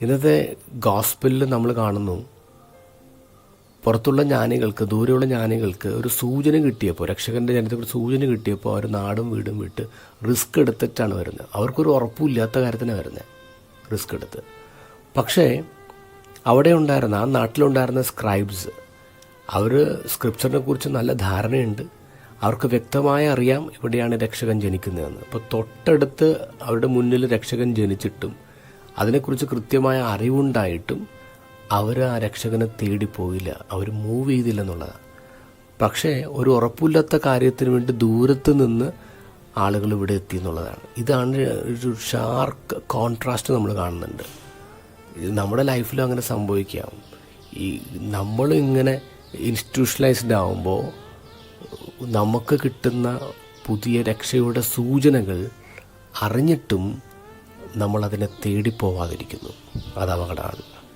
ഇന്നത്തെ ഗോസ്പലിൽ നമ്മൾ കാണുന്നു പുറത്തുള്ള ജ്ഞാനികൾക്ക് ദൂരെയുള്ള ജ്ഞാനികൾക്ക് ഒരു സൂചന കിട്ടിയപ്പോൾ രക്ഷകന്റെ ജനത്തെക്കുറിച്ച് സൂചന കിട്ടിയപ്പോൾ അവർ നാടും വീടും വിട്ട് റിസ്ക് എടുത്തിട്ടാണ് വരുന്നത്. അവർക്കൊരു ഉറപ്പുമില്ലാത്ത കാര്യത്തിനാണ് വരുന്നത് റിസ്ക് എടുത്ത്. പക്ഷേ അവിടെ ഉണ്ടായിരുന്ന ആ നാട്ടിലുണ്ടായിരുന്ന സ്ക്രൈബ്സ് അവർ സ്ക്രിപ്ചറിനെ കുറിച്ച് നല്ല ധാരണയുണ്ട്. അവർക്ക് വ്യക്തമായി അറിയാം എവിടെയാണ് രക്ഷകൻ ജനിക്കുന്നതെന്ന്. അപ്പോൾ തൊട്ടടുത്ത് അവരുടെ മുന്നിൽ രക്ഷകൻ ജനിച്ചിട്ടും അതിനെക്കുറിച്ച് കൃത്യമായ അറിവുണ്ടായിട്ടും അവർ ആ രക്ഷകനെ തേടി തേടിപ്പോയില്ല അവർ മൂവ് ചെയ്തില്ല എന്നുള്ളതാണ്. പക്ഷേ ഒരു ഉറപ്പില്ലാത്ത കാര്യത്തിന് വേണ്ടി ദൂരത്ത് നിന്ന് ആളുകൾ ഇവിടെ എത്തി എന്നുള്ളതാണ്. ഇതാണ് ഒരു ഷാർക്ക് കോൺട്രാസ്റ്റ് നമ്മൾ കാണുന്നുണ്ട്. നമ്മുടെ ലൈഫിലും അങ്ങനെ സംഭവിക്കാം. ഈ നമ്മൾ ഇങ്ങനെ ഇൻസ്റ്റിറ്റ്യൂഷണലൈസ്ഡ് ആവുമ്പോൾ നമുക്ക് കിട്ടുന്ന പുതിയ രക്ഷയുടെ സൂചനകൾ അറിഞ്ഞിട്ടും നമ്മളതിനെ തേടിപ്പോവാതിരിക്കുന്നു. അത് അപകടമാണ്